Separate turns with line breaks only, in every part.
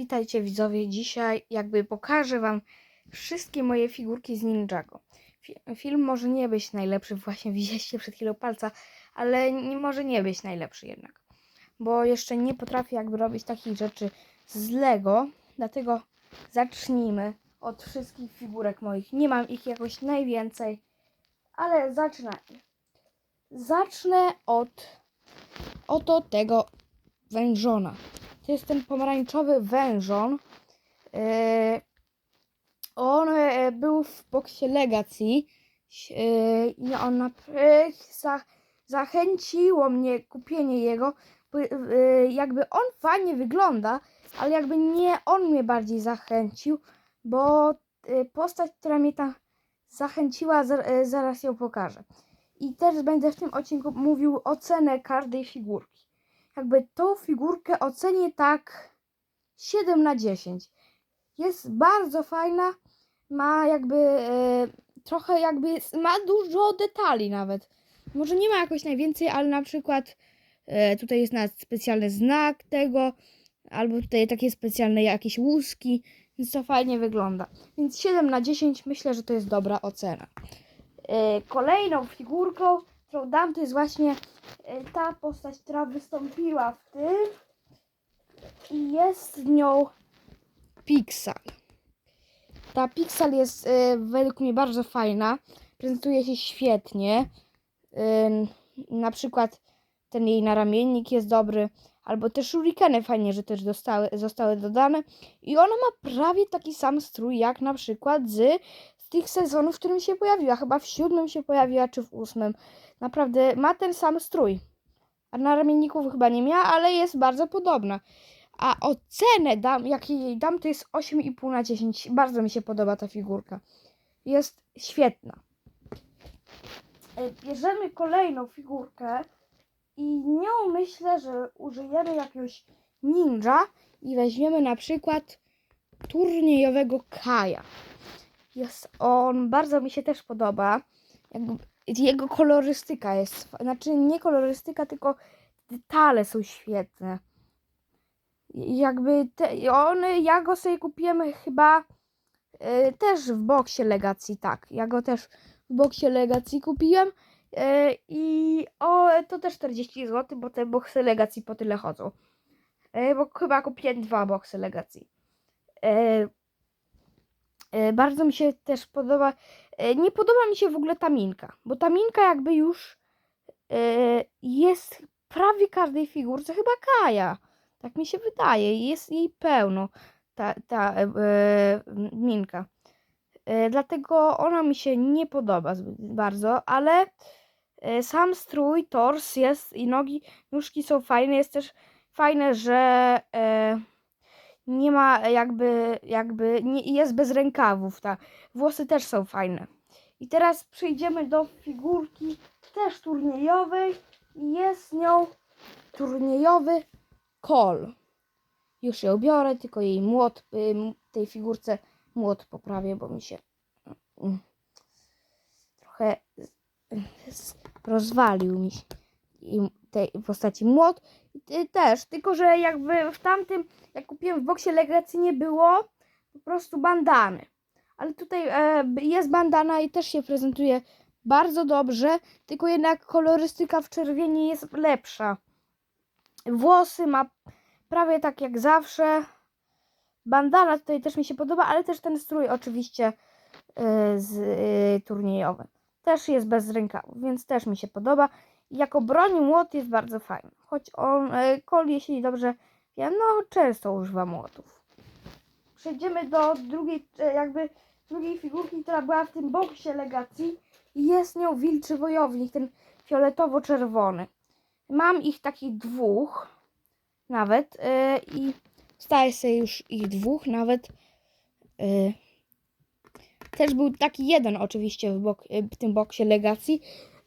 Witajcie widzowie, dzisiaj jakby pokażę wam wszystkie moje figurki z Ninjago. Fi- Film może nie być najlepszy, właśnie widzieliście przed chwilą palca, ale nie może nie być najlepszy jednak. Bo jeszcze nie potrafię jakby robić takich rzeczy z Lego, dlatego zacznijmy od wszystkich figurek moich. Nie mam ich jakoś najwięcej, ale zaczynajmy. Zacznę od oto tego wężona. To jest ten pomarańczowy wężon. Yy, on e, był w boksie Legacy yy, i on zachęciło mnie kupienie jego. Jakby on fajnie wygląda, ale jakby nie on mnie bardziej zachęcił, bo postać, która mnie tam zachęciła, za, zaraz ją pokażę. I też będę w tym odcinku mówił ocenę każdej figurki jakby tą figurkę ocenię tak 7 na 10. Jest bardzo fajna, ma jakby e, trochę jakby, ma dużo detali nawet. Może nie ma jakoś najwięcej, ale na przykład e, tutaj jest nawet specjalny znak tego, albo tutaj takie specjalne jakieś łuski, więc to fajnie wygląda. Więc 7 na 10 myślę, że to jest dobra ocena. E, kolejną figurką, którą dam, to jest właśnie e, ta postać, która wystąpiła w tym i jest nią Pixel. Ta Pixel jest e, według mnie bardzo fajna, prezentuje się świetnie. Ym, na przykład ten jej naramiennik jest dobry, albo te shurikeny fajnie, że też dostały, zostały dodane. I ona ma prawie taki sam strój jak na przykład z, z tych sezonów, w którym się pojawiła. Chyba w siódmym się pojawiła, czy w ósmym. Naprawdę ma ten sam strój. A na ramienników chyba nie miała, ale jest bardzo podobna. A ocenę dam, jakiej jej dam, to jest 8,5 na 10. Bardzo mi się podoba ta figurka. Jest świetna. E, Bierzemy kolejną figurkę i nią myślę, że użyjemy jakiegoś ninja i weźmiemy na przykład turniejowego Kaja. Jest on, bardzo mi się też podoba. Jakby jego kolorystyka jest, znaczy nie kolorystyka, tylko detale są świetne. Jakby te, on, ja go sobie kupiłem chyba e, też w boksie Legacji, tak. Ja go też w boksie Legacji kupiłem e, i o, to też 40 zł, bo te boksy Legacji po tyle chodzą. E, bo chyba kupiłem dwa boksy Legacji. E, e, bardzo mi się też podoba. E, nie podoba mi się w ogóle ta minka, bo ta minka jakby już e, jest prawie każdej figurce, chyba Kaja. Tak mi się wydaje. Jest jej pełno ta, ta e, e, minka. E, dlatego ona mi się nie podoba bardzo, ale e, sam strój, tors jest i nogi, nóżki są fajne. Jest też fajne, że e, nie ma jakby, jakby nie, jest bez rękawów. Ta. Włosy też są fajne. I teraz przejdziemy do figurki też turniejowej i jest nią turniejowy kol. Już ją biorę, tylko jej młot, tej figurce młot poprawię, bo mi się ym, trochę rozwalił mi się tej postaci młot. Też, tylko że jakby w tamtym, jak kupiłem w boksie Legacy nie było po prostu bandany. Ale tutaj e, jest bandana i też się prezentuje bardzo dobrze, tylko jednak kolorystyka w czerwieni jest lepsza. Włosy ma prawie tak jak zawsze. Bandana tutaj też mi się podoba, ale też ten strój oczywiście y, z y, turniejowy. Też jest bez rękawów, więc też mi się podoba. Jako broń młot jest bardzo fajny. Choć on, y, Kol, jeśli dobrze wiem, no często używa młotów. Przejdziemy do drugiej, e, jakby drugiej figurki, która była w tym boksie legacji. Jest nią wilczy wojownik, ten fioletowo-czerwony. Mam ich takich dwóch nawet yy, i staję sobie już ich dwóch nawet. Yy. Też był taki jeden oczywiście w, bok, yy, w tym boksie legacji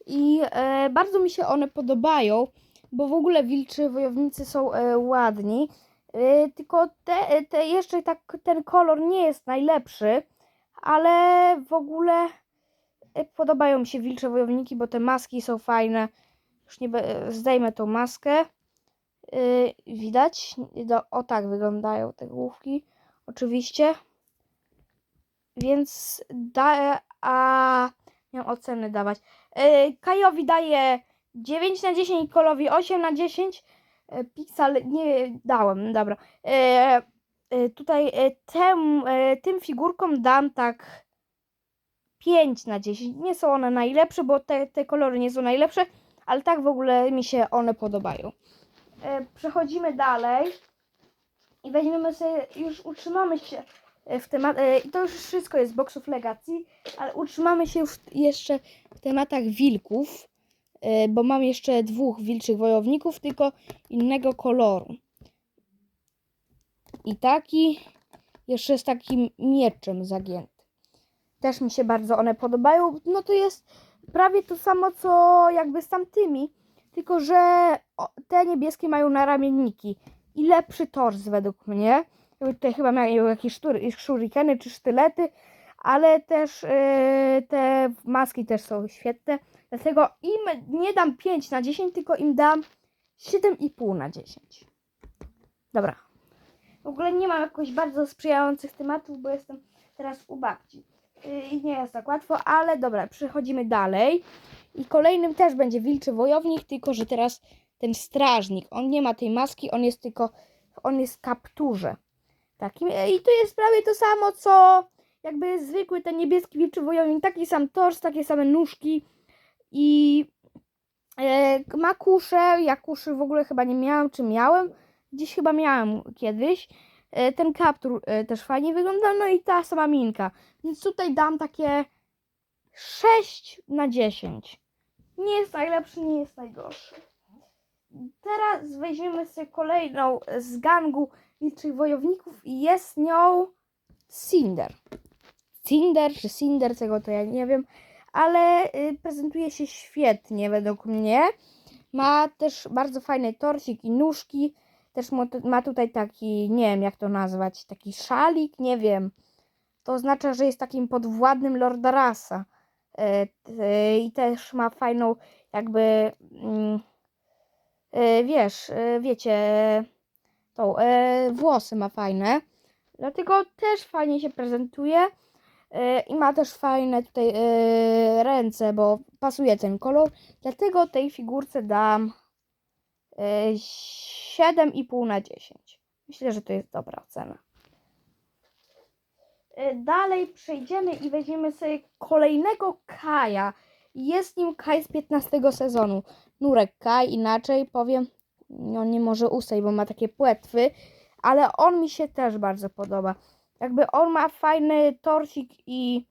i yy, bardzo mi się one podobają, bo w ogóle wilczy wojownicy są yy, ładni. Yy, tylko te, te jeszcze tak ten kolor nie jest najlepszy, ale w ogóle yy, podobają mi się wilcze wojowniki, bo te maski są fajne. Już nie be- zdejmę tą maskę. Yy, widać? Do, o tak wyglądają te główki. Oczywiście. Więc da, a miałem oceny dawać. Yy, Kajowi daje 9 na 10, Kolowi 8 na 10. Yy, Pixel nie dałem, dobra. Yy, tutaj tem, tym figurkom dam tak 5 na 10. Nie są one najlepsze, bo te, te kolory nie są najlepsze, ale tak w ogóle mi się one podobają. E, Przechodzimy dalej i weźmiemy sobie, już utrzymamy się e, w temat, e, i to już wszystko jest z boxów Legacy, ale utrzymamy się jeszcze w tematach wilków, e, bo mam jeszcze dwóch wilczych wojowników, tylko innego koloru. I taki jeszcze z takim mieczem zagięty. Też mi się bardzo one podobają. No to jest prawie to samo, co jakby z tamtymi, tylko że te niebieskie mają naramienniki i lepszy tors według mnie. Tutaj chyba mają jakieś sztury, shurikeny czy sztylety, ale też yy, te maski też są świetne. Dlatego im nie dam 5 na 10, tylko im dam 7,5 na 10. Dobra. W ogóle nie mam jakoś bardzo sprzyjających tematów, bo jestem teraz u babci. Yy, I nie jest tak łatwo, ale dobra, przechodzimy dalej. I kolejnym też będzie wilczy wojownik, tylko że teraz ten strażnik, on nie ma tej maski, on jest tylko, on jest w kapturze. Takim. E, I to jest prawie to samo, co jakby zwykły ten niebieski wilczy wojownik. Taki sam tors, takie same nóżki i e, ma kuszę. Ja kuszy w ogóle chyba nie miałam, czy miałem? Gdzieś chyba miałem kiedyś. E, ten kaptur e, też fajnie wygląda, no i ta sama minka. Więc tutaj dam takie 6 na 10. Nie jest najlepszy, nie jest najgorszy. Teraz weźmiemy sobie kolejną z gangu wilczych wojowników i jest nią Cinder. Cinder czy Cinder, tego to ja nie wiem, ale y, prezentuje się świetnie według mnie. Ma też bardzo fajny torsik i nóżki. Też ma, tu- ma tutaj taki, nie wiem jak to nazwać, taki szalik, nie wiem. To oznacza, że jest takim podwładnym Lorda Rasa. E, t- I też ma fajną, jakby, mm, wiesz, wiecie, tą, e, włosy ma fajne. Dlatego też fajnie się prezentuje. E, I ma też fajne tutaj e, ręce, bo pasuje ten kolor. Dlatego tej figurce dam e, 7,5 na 10. Myślę, że to jest dobra ocena. E, Dalej przejdziemy i weźmiemy sobie kolejnego Kaja. Jest nim Kaj z 15 sezonu. Nurek Kaj, inaczej powiem, on nie może ustaj, bo ma takie płetwy, ale on mi się też bardzo podoba. Jakby on ma fajny torsik i.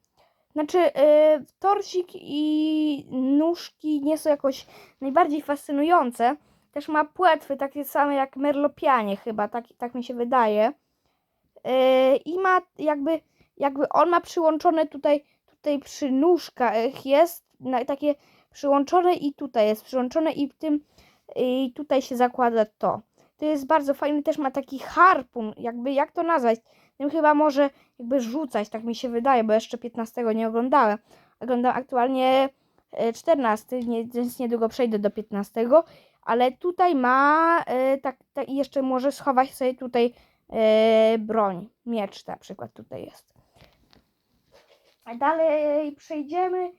Znaczy, yy, torsik i nóżki nie są jakoś najbardziej fascynujące. Też ma płetwy takie same jak merlopianie, chyba, tak, tak mi się wydaje. Yy, I ma jakby, jakby on ma przyłączone tutaj, tutaj przy nóżkach jest na, takie przyłączone i tutaj jest przyłączone i w tym i tutaj się zakłada to. To jest bardzo fajny, też ma taki harpun, jakby jak to nazwać? Tym chyba może jakby rzucać, tak mi się wydaje, bo jeszcze 15 nie oglądałem. Oglądam aktualnie e, 14, nie, więc niedługo przejdę do 15, ale tutaj ma e, tak, tak jeszcze może schować sobie tutaj e, broń, miecz na przykład tutaj jest. A dalej przejdziemy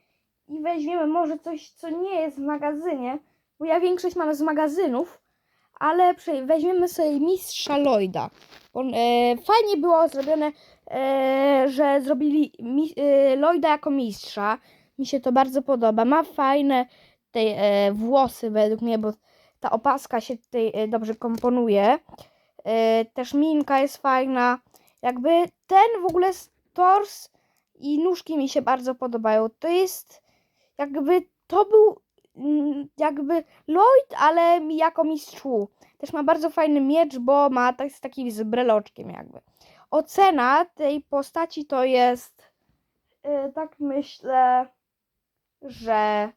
i weźmiemy może coś, co nie jest w magazynie, bo ja większość mam z magazynów, ale weźmiemy sobie mistrza Lloyda. On, e, fajnie było zrobione, e, że zrobili mi, e, Lloyda jako mistrza. Mi się to bardzo podoba. Ma fajne tej, e, włosy według mnie, bo ta opaska się tutaj e, dobrze komponuje. E, też minka jest fajna. Jakby ten w ogóle tors i nóżki mi się bardzo podobają. To jest jakby to był jakby Lloyd, ale jako mistrzu. Też ma bardzo fajny miecz, bo ma tak, z takim z breloczkiem jakby. Ocena tej postaci to jest yy, tak myślę, że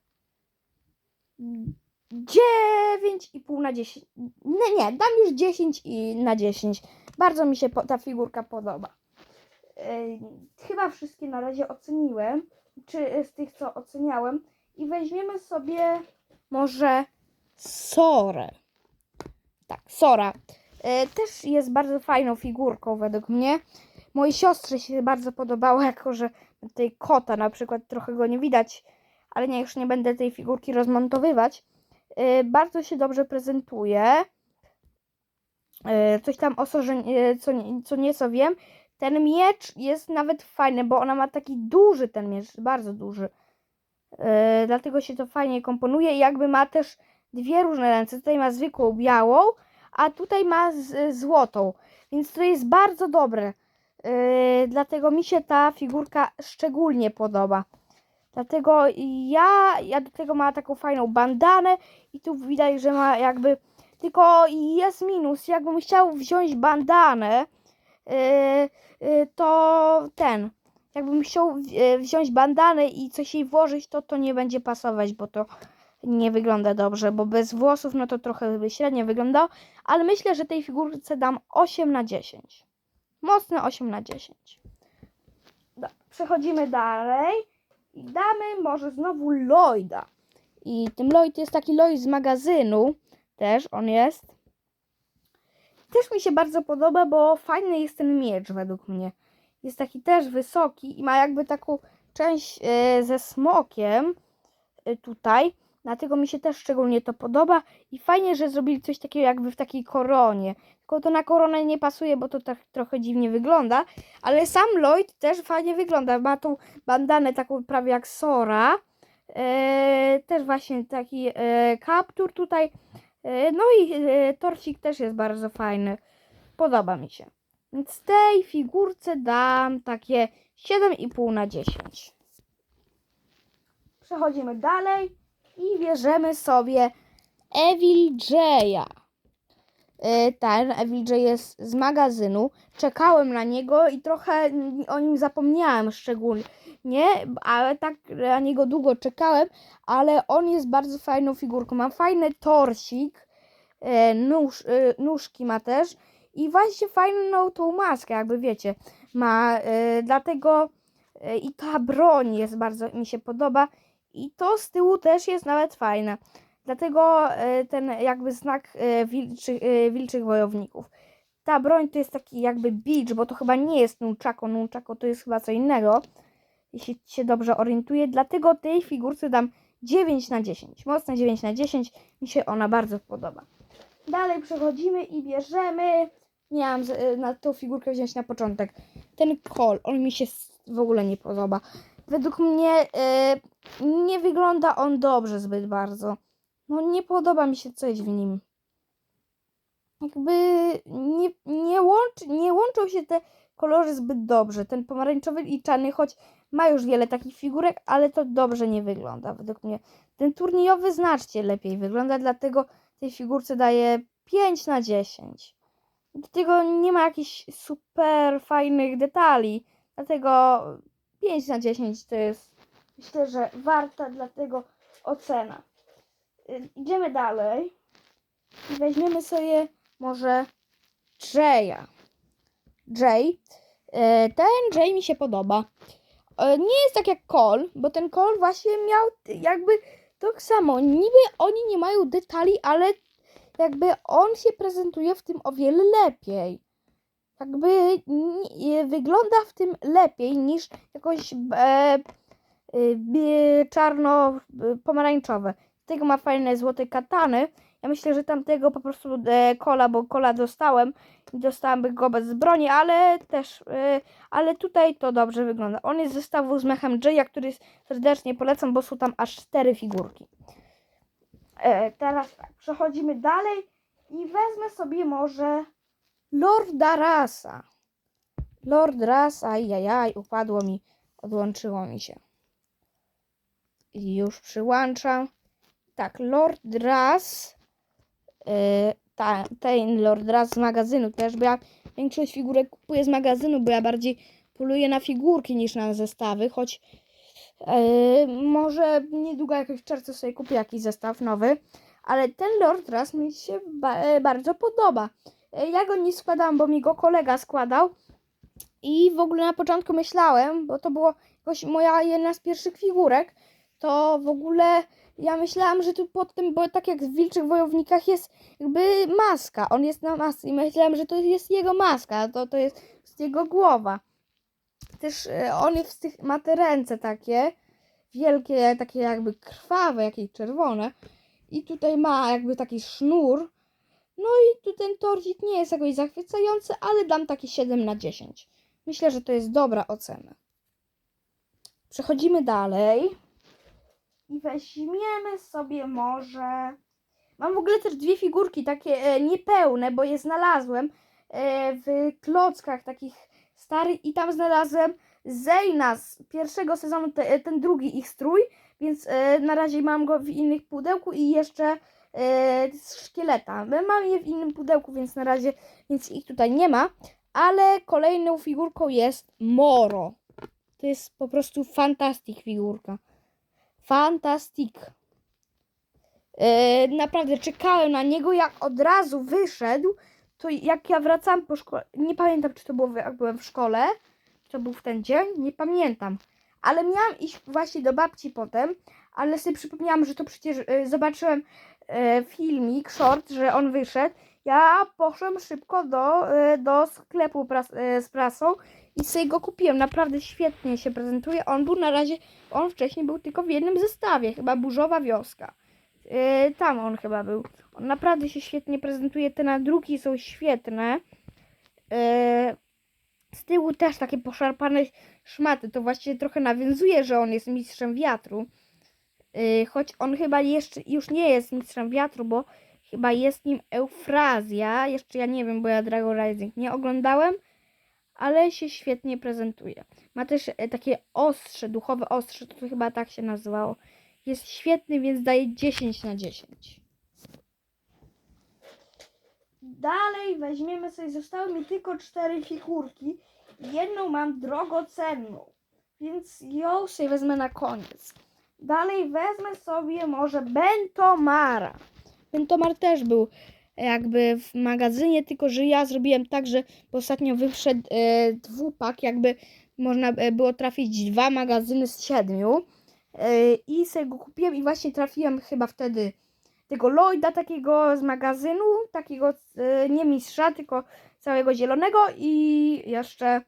9,5 na 10. Nie, nie, dam już 10 i na 10. Bardzo mi się ta figurka podoba. Yy, chyba wszystkie na razie oceniłem, czy z tych co oceniałem. I weźmiemy sobie może Sorę. Tak, Sora. E, też jest bardzo fajną figurką według mnie. Mojej siostrze się bardzo podobało, jako że tej kota na przykład trochę go nie widać, ale nie, już nie będę tej figurki rozmontowywać. E, bardzo się dobrze prezentuje. E, coś tam o Sorze, co, co nieco wiem. Ten miecz jest nawet fajny, bo ona ma taki duży ten miecz, bardzo duży. E, dlatego się to fajnie komponuje i jakby ma też dwie różne ręce. Tutaj ma zwykłą białą, a tutaj ma z, złotą. Więc to jest bardzo dobre. E, dlatego mi się ta figurka szczególnie podoba. Dlatego ja, ja do tego ma taką fajną bandanę i tu widać, że ma jakby tylko jest minus. Jakbym chciał wziąć bandanę, e, y, to ten. Jakbym chciał y, wziąć bandanę i coś jej włożyć, to to nie będzie pasować, bo to nie wygląda dobrze, bo bez włosów no to trochę by średnio wyglądało, ale myślę, że tej figurce dam 8 na 10. Mocne 8 na 10. Da- Przechodzimy dalej i damy może znowu Lloyda. I tym Lloyd jest taki Lloyd z magazynu, też on jest. Też mi się bardzo podoba, bo fajny jest ten miecz według mnie. Jest taki też wysoki i ma jakby taką część e, ze smokiem e, tutaj. Dlatego mi się też szczególnie to podoba. I fajnie, że zrobili coś takiego jakby w takiej koronie. Tylko to na koronę nie pasuje, bo to tak trochę dziwnie wygląda. Ale sam Lloyd też fajnie wygląda. Ma tą bandanę taką prawie jak Sora. E, też właśnie taki e, kaptur tutaj. E, no i e, torcik też jest bardzo fajny. Podoba mi się. Więc tej figurce dam takie 7,5 na 10. Przechodzimy dalej i bierzemy sobie Evil Jaya. E, Ten Evil J jest z magazynu. Czekałem na niego i trochę o nim zapomniałem szczególnie, ale tak na niego długo czekałem, ale on jest bardzo fajną figurką. Ma fajny torsik, e, nóż, e, nóżki ma też i właśnie fajną tą maskę, jakby wiecie, ma, e, dlatego e, i ta broń jest bardzo, mi się podoba i to z tyłu też jest nawet fajne. Dlatego e, ten jakby znak wilczych, e, wilczych wojowników. Ta broń to jest taki jakby bicz, bo to chyba nie jest nunchako, nunchako to jest chyba co innego, jeśli się dobrze orientuję. Dlatego tej figurce dam 9 na 10. Mocne 9 na 10. Mi się ona bardzo podoba. Dalej przechodzimy i bierzemy. Miałam y, na tą figurkę wziąć na początek. Ten kol, on mi się w ogóle nie podoba. Według mnie y, nie wygląda on dobrze zbyt bardzo. No nie podoba mi się coś w nim. Jakby nie, nie, łączy, nie łączą się te kolory zbyt dobrze. Ten pomarańczowy i czarny, choć ma już wiele takich figurek, ale to dobrze nie wygląda według mnie. Ten turniejowy znacznie lepiej wygląda, dlatego tej figurce daję 5 na 10. Do tego nie ma jakichś super fajnych detali, dlatego 5 na 10 to jest myślę, że warta dlatego ocena. Y, Idziemy dalej i weźmiemy sobie może Jaya. Jay. e, Ten Jay mi się podoba. E, Nie jest tak jak Cole, bo ten Cole właśnie miał jakby tak samo. Niby oni nie mają detali, ale jakby on się prezentuje w tym o wiele lepiej. Jakby wygląda w tym lepiej niż jakoś e, e, czarno-pomarańczowe. Tego ma fajne złote katany. Ja myślę, że tamtego po prostu e, kola, bo kola dostałem i dostałem go bez broni, ale też, e, ale tutaj to dobrze wygląda. On jest zestawu z mechem Jaya, który serdecznie polecam, bo są tam aż cztery figurki. E, teraz tak, przechodzimy dalej i wezmę sobie może Lorda Rasa. Lord Ras, ajajaj, upadło mi, odłączyło mi się. I już przyłączam. Tak, Lord Ras. Yy, ta, ten Lord Ras z magazynu też, bo ja większość figurek kupuję z magazynu, bo ja bardziej poluję na figurki niż na zestawy, choć może niedługo jakoś w czerwcu sobie kupię jakiś zestaw nowy, ale ten Lord Ras mi się ba- e, bardzo podoba. E, Ja go nie składałam, bo mi go kolega składał i w ogóle na początku myślałem, bo to było jakoś moja jedna z pierwszych figurek, to w ogóle Ja myślałam, że tu pod tym, bo tak jak w Wilczych Wojownikach jest jakby maska. On jest na masce i myślałam, że to jest jego maska, to, to jest jego głowa. Też e, on jest tych, ma te ręce takie wielkie, takie jakby krwawe, jakieś czerwone. I tutaj ma jakby taki sznur. No i tu ten torcik nie jest jakoś zachwycający, ale dam taki 7 na 10. Myślę, że to jest dobra ocena. Przechodzimy dalej. I weźmiemy sobie może. Mam w ogóle też dwie figurki takie e, niepełne, bo je znalazłem e, w klockach takich starych i tam znalazłem Zeyna z pierwszego sezonu, te, ten drugi ich strój, więc e, na razie mam go w innych pudełku i jeszcze e, z szkieleta. Mam je w innym pudełku, więc na razie więc ich tutaj nie ma, ale kolejną figurką jest Moro. To jest po prostu fantastic figurka. Fantastic. E, naprawdę czekałem na niego, jak od razu wyszedł, to jak ja wracam po szkole, nie pamiętam czy to było jak byłem w szkole, czy to był w ten dzień, nie pamiętam. Ale miałam iść właśnie do babci potem, ale sobie przypomniałam, że to przecież e, zobaczyłem e, filmik, short, że on wyszedł. Ja poszłam szybko do, e, do sklepu pras, e, z prasą i sobie go kupiłem. Naprawdę świetnie się prezentuje. On był na razie, on wcześniej był tylko w jednym zestawie, chyba Burzowa Wioska. E, tam on chyba był. On naprawdę się świetnie prezentuje. Te nadruki są świetne. E, z tyłu też takie poszarpane szmaty. To właściwie trochę nawiązuje, że on jest mistrzem wiatru. Yy, choć on chyba jeszcze już nie jest mistrzem wiatru, bo chyba jest nim Eufrazja. Jeszcze ja nie wiem, bo ja Dragon Rising nie oglądałem, ale się świetnie prezentuje. Ma też takie ostrze, duchowe ostrze, to chyba tak się nazywało. Jest świetny, więc daje 10 na 10. Dalej weźmiemy sobie, zostały mi tylko cztery figurki. Jedną mam drogocenną, więc ją sobie wezmę na koniec. Dalej wezmę sobie może Bentomara. Bentomar też był jakby w magazynie, tylko że ja zrobiłem tak, że ostatnio wyszedł e, dwupak, jakby można e, było trafić dwa magazyny z siedmiu. E, I sobie go kupiłem i właśnie trafiłem chyba wtedy tego Lloyda takiego z magazynu, takiego e, nie mistrza, tylko całego zielonego i jeszcze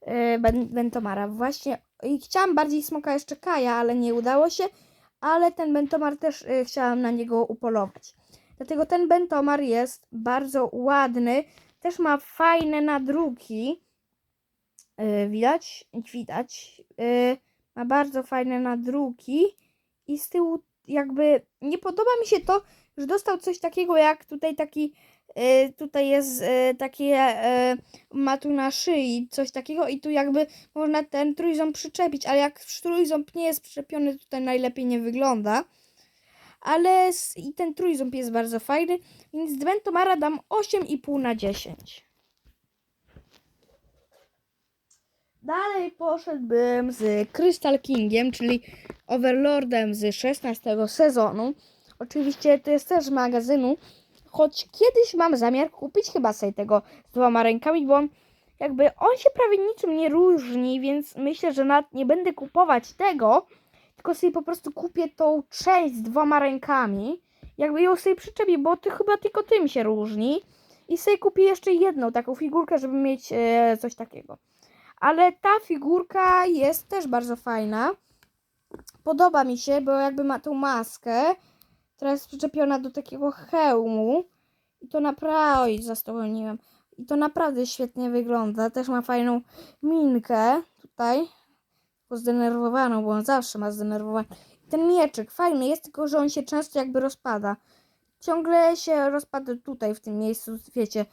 e, Ben- Bentomara. Właśnie i chciałam bardziej smoka jeszcze Kaja, ale nie udało się, ale ten Bentomar też chciałam na niego upolować. Dlatego ten Bentomar jest bardzo ładny, też ma fajne nadruki. Widać? Widać. Ma bardzo fajne nadruki i z tyłu jakby nie podoba mi się to, że dostał coś takiego jak tutaj taki e, tutaj jest e, takie e, ma tu na szyi coś takiego i tu jakby można ten trójząb przyczepić, ale jak trójząb nie jest przyczepiony tutaj najlepiej nie wygląda. Ale i ten trójząb jest bardzo fajny, więc z Bentomara dam 8,5 na 10. Dalej poszedłbym z Crystal Kingiem, czyli Overlordem z 16 sezonu. Oczywiście to jest też magazynu, choć kiedyś mam zamiar kupić chyba sobie tego z dwoma rękami, bo on, jakby on się prawie niczym nie różni, więc myślę, że nawet nie będę kupować tego, tylko sobie po prostu kupię tą część z dwoma rękami, jakby ją sobie przyczepię, bo ty chyba tylko tym się różni i sobie kupię jeszcze jedną taką figurkę, żeby mieć e, coś takiego. Ale ta figurka jest też bardzo fajna. Podoba mi się, bo jakby ma tą maskę, która jest przyczepiona do takiego hełmu. I to naprawdę, oj, zastopniłem. I to naprawdę świetnie wygląda. Też ma fajną minkę tutaj. Tylko zdenerwowaną, bo on zawsze ma zdenerwowanie. I ten mieczyk fajny jest, tylko że on się często jakby rozpada. Ciągle się rozpada tutaj, w tym miejscu, wiecie,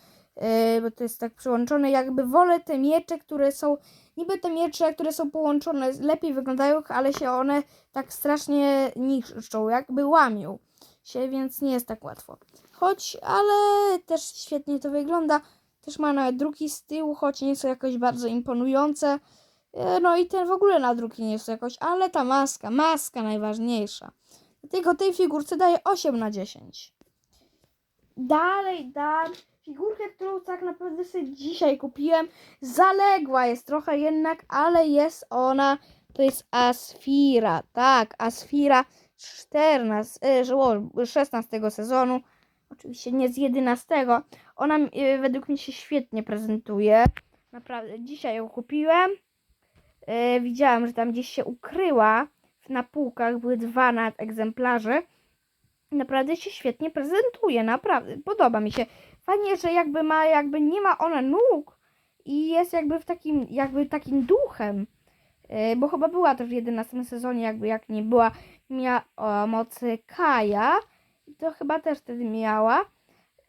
bo to jest tak przyłączone. Jakby wolę te miecze, które są, niby te miecze, które są połączone, lepiej wyglądają, ale się one tak strasznie niszczą, jakby łamią się, więc nie jest tak łatwo. Choć, ale też świetnie to wygląda. Też ma nawet druki z tyłu, choć nie są jakoś bardzo imponujące. E, No i ten w ogóle na druki nie jest jakoś, ale ta maska, maska najważniejsza. Dlatego tej figurce daję 8 na 10. Dalej dam figurkę, którą tak naprawdę sobie dzisiaj kupiłem. Zaległa jest trochę jednak, ale jest ona, to jest Asfira. Tak, Asfira, 14, e, że- o, 16 sezonu. Oczywiście nie z 11. Ona e, według mnie się świetnie prezentuje. Naprawdę, dzisiaj ją kupiłem. E, widziałam, że tam gdzieś się ukryła. Na półkach były dwa nad egzemplarze. Naprawdę się świetnie prezentuje, naprawdę. Podoba mi się. Fajnie, że jakby ma, jakby nie ma ona nóg i jest jakby w takim, jakby takim duchem. E, Bo chyba była też w 11 sezonie, jakby jak nie była, miała o, mocy Kaja. To chyba też wtedy miała.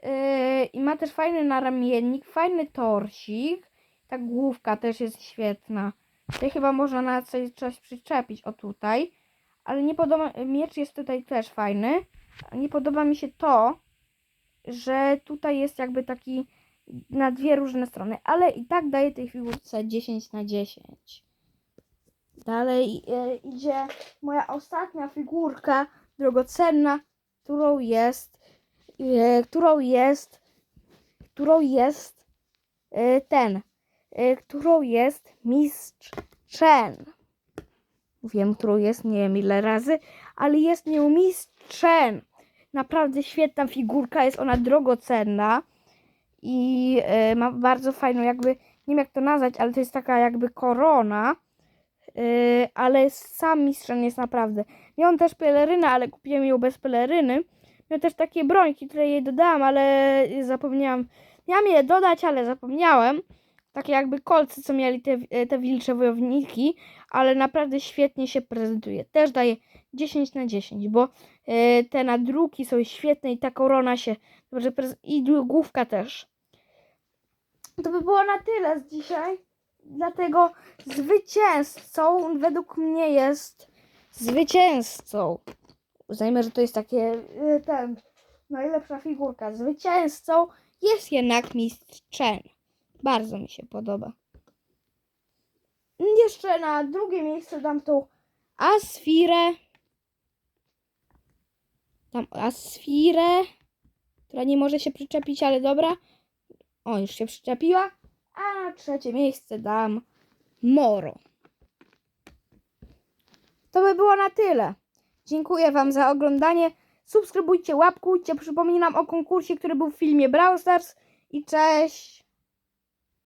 E, I ma też fajny naramiennik, fajny torsik. Ta główka też jest świetna. Tutaj chyba można na coś, coś przyczepić, o tutaj. Ale nie podoba, miecz jest tutaj też fajny. Nie podoba mi się to, że tutaj jest jakby taki na dwie różne strony, ale i tak daję tej figurce 10 na 10. Dalej e, idzie moja ostatnia figurka, drogocenna, którą jest, e, którą jest, którą jest e, ten, e, którą jest Mistrz Chen. Wiem, którą jest, nie wiem ile razy, ale jest nią Mistrz Chen. Naprawdę świetna figurka, jest ona drogocenna i e, ma bardzo fajną jakby, nie wiem jak to nazwać, ale to jest taka jakby korona, e, ale sam mistrzem jest naprawdę. Miałam też pelerynę, ale kupiłem ją bez peleryny. Miałam też takie brońki, które jej dodałam, ale zapomniałam. Miałam je dodać, ale zapomniałem. Takie jakby kolce, co mieli te, te wilcze wojowniki, ale naprawdę świetnie się prezentuje. Też daję 10 na 10, bo e, te nadruki są świetne i ta korona się dobrze i główka też. To by było na tyle z dzisiaj. Dlatego zwycięzcą według mnie jest zwycięzcą. Uznajmy, że to jest takie y, ten najlepsza figurka. Zwycięzcą jest jednak Mistrz Chen. Bardzo mi się podoba. Jeszcze na drugie miejsce dam tą Asfirę. Tam Asfirę, która nie może się przyczepić, ale dobra. O, już się przyczepiła. A na trzecie miejsce dam Moro. To by było na tyle. Dziękuję Wam za oglądanie. Subskrybujcie, łapkujcie. Przypominam o konkursie, który był w filmie Brawl Stars. I cześć!